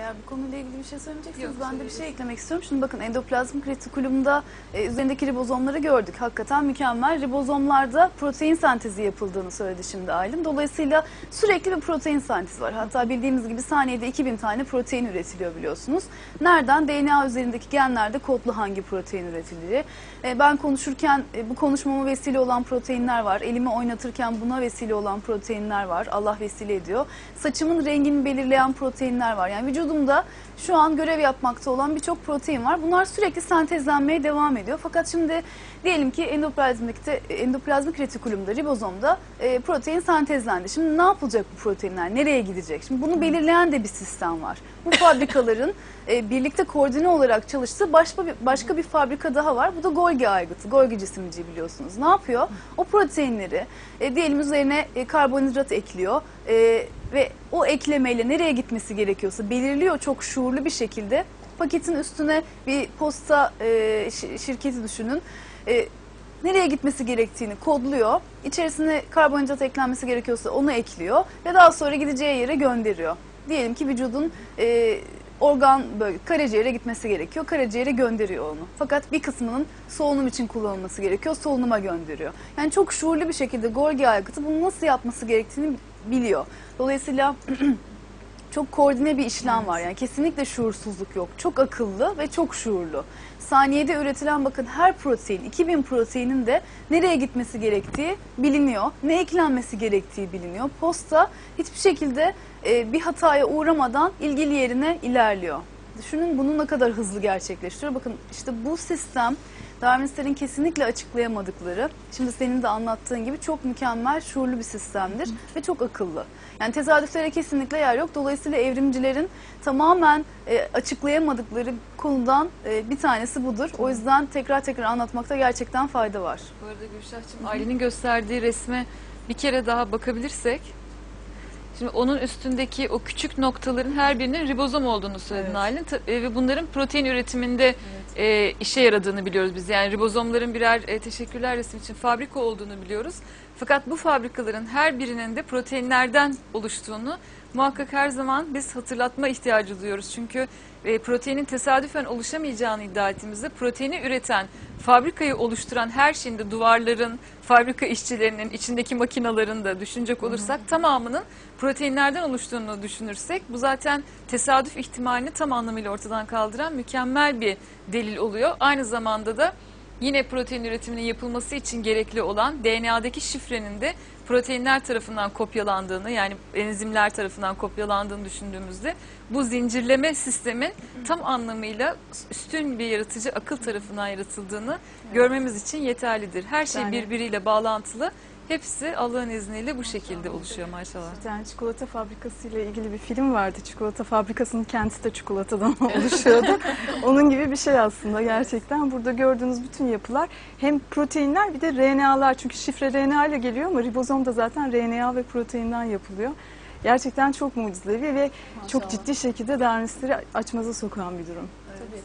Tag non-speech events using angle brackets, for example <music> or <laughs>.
Eğer bu konuyla ilgili bir şey söyleyecekseniz Yok, ben de bir şey eklemek istiyorum. Şimdi bakın endoplazmik retikulumda e, üzerindeki ribozomları gördük. Hakikaten mükemmel. Ribozomlarda protein sentezi yapıldığını söyledi şimdi Aylin. Dolayısıyla sürekli bir protein sentezi var. Hatta bildiğimiz gibi saniyede 2000 tane protein üretiliyor biliyorsunuz. Nereden? DNA üzerindeki genlerde kodlu hangi protein üretildiği. E, ben konuşurken e, bu konuşmama vesile olan proteinler var. Elimi oynatırken buna vesile olan proteinler var. Allah vesile ediyor. Saçımın rengini belirleyen proteinler var. Yani vücudumda şu an görev yapmakta olan birçok protein var. Bunlar sürekli sentezlenmeye devam ediyor. Fakat şimdi diyelim ki endoplazmikte, endoplazmik retikulumda, ribozomda e, protein sentezlendi. Şimdi ne yapılacak bu proteinler? Nereye gidecek? Şimdi bunu belirleyen de bir sistem var. Bu fabrikaların e, birlikte koordine olarak çalıştığı başka bir, başka bir fabrika daha var. Bu da Golgi aygıtı, Golgi cisimciği biliyorsunuz. Ne yapıyor? O proteinleri e, diyelim üzerine e, karbonhidrat ekliyor e, ve o eklemeyle nereye gitmesi gerekiyorsa belirliyor çok şuurlu bir şekilde. Paketin üstüne bir posta e, şi- şirketi düşünün. E, nereye gitmesi gerektiğini kodluyor. İçerisine karbonhidrat eklenmesi gerekiyorsa onu ekliyor ve daha sonra gideceği yere gönderiyor. Diyelim ki vücudun e, organ böyle karaciğere gitmesi gerekiyor. Karaciğere gönderiyor onu. Fakat bir kısmının solunum için kullanılması gerekiyor. Solunuma gönderiyor. Yani çok şuurlu bir şekilde Golgi aygıtı bunu nasıl yapması gerektiğini biliyor. Dolayısıyla <clears throat> çok koordine bir işlem var. Yani kesinlikle şuursuzluk yok. Çok akıllı ve çok şuurlu. Saniyede üretilen bakın her protein, 2000 proteinin de nereye gitmesi gerektiği biliniyor. Ne eklenmesi gerektiği biliniyor. Posta hiçbir şekilde e, bir hataya uğramadan ilgili yerine ilerliyor. Düşünün bunu ne kadar hızlı gerçekleştiriyor. Bakın işte bu sistem Darwinistlerin kesinlikle açıklayamadıkları, şimdi senin de anlattığın gibi çok mükemmel, şuurlu bir sistemdir ve çok akıllı. Yani tesadüflere kesinlikle yer yok. Dolayısıyla evrimcilerin tamamen e, açıklayamadıkları konudan e, bir tanesi budur. O yüzden tekrar tekrar anlatmakta gerçekten fayda var. Bu arada Gülşah'cığım Aylin'in gösterdiği resme bir kere daha bakabilirsek. Şimdi onun üstündeki o küçük noktaların her birinin ribozom olduğunu söyledin Evet. Ta- e, Ve bunların protein üretiminde e, işe yaradığını biliyoruz biz. Yani ribozomların birer e, teşekkürler resim için fabrika olduğunu biliyoruz. Fakat bu fabrikaların her birinin de proteinlerden oluştuğunu muhakkak her zaman biz hatırlatma ihtiyacı duyuyoruz. Çünkü e, proteinin tesadüfen oluşamayacağını iddia ettiğimizde proteini üreten, fabrikayı oluşturan her şeyin de duvarların, fabrika işçilerinin, içindeki makinaların da düşünecek olursak tamamının proteinlerden oluştuğunu düşünürsek bu zaten tesadüf ihtimalini tam anlamıyla ortadan kaldıran mükemmel bir delil oluyor. Aynı zamanda da yine protein üretiminin yapılması için gerekli olan DNA'daki şifrenin de proteinler tarafından kopyalandığını yani enzimler tarafından kopyalandığını düşündüğümüzde bu zincirleme sistemin tam anlamıyla üstün bir yaratıcı akıl tarafından yaratıldığını görmemiz için yeterlidir. Her şey birbiriyle bağlantılı. Hepsi Allah'ın izniyle bu şekilde oluşuyor maşallah. Bir tane çikolata fabrikasıyla ilgili bir film vardı. Çikolata fabrikasının kendisi de çikolatadan <laughs> oluşuyordu. Onun gibi bir şey aslında gerçekten. Burada gördüğünüz bütün yapılar hem proteinler bir de RNA'lar. Çünkü şifre RNA ile geliyor ama ribozom da zaten RNA ve proteinden yapılıyor. Gerçekten çok mucizevi ve çok Maşallah. ciddi şekilde Darwinistleri açmaza sokan bir durum. Tabii.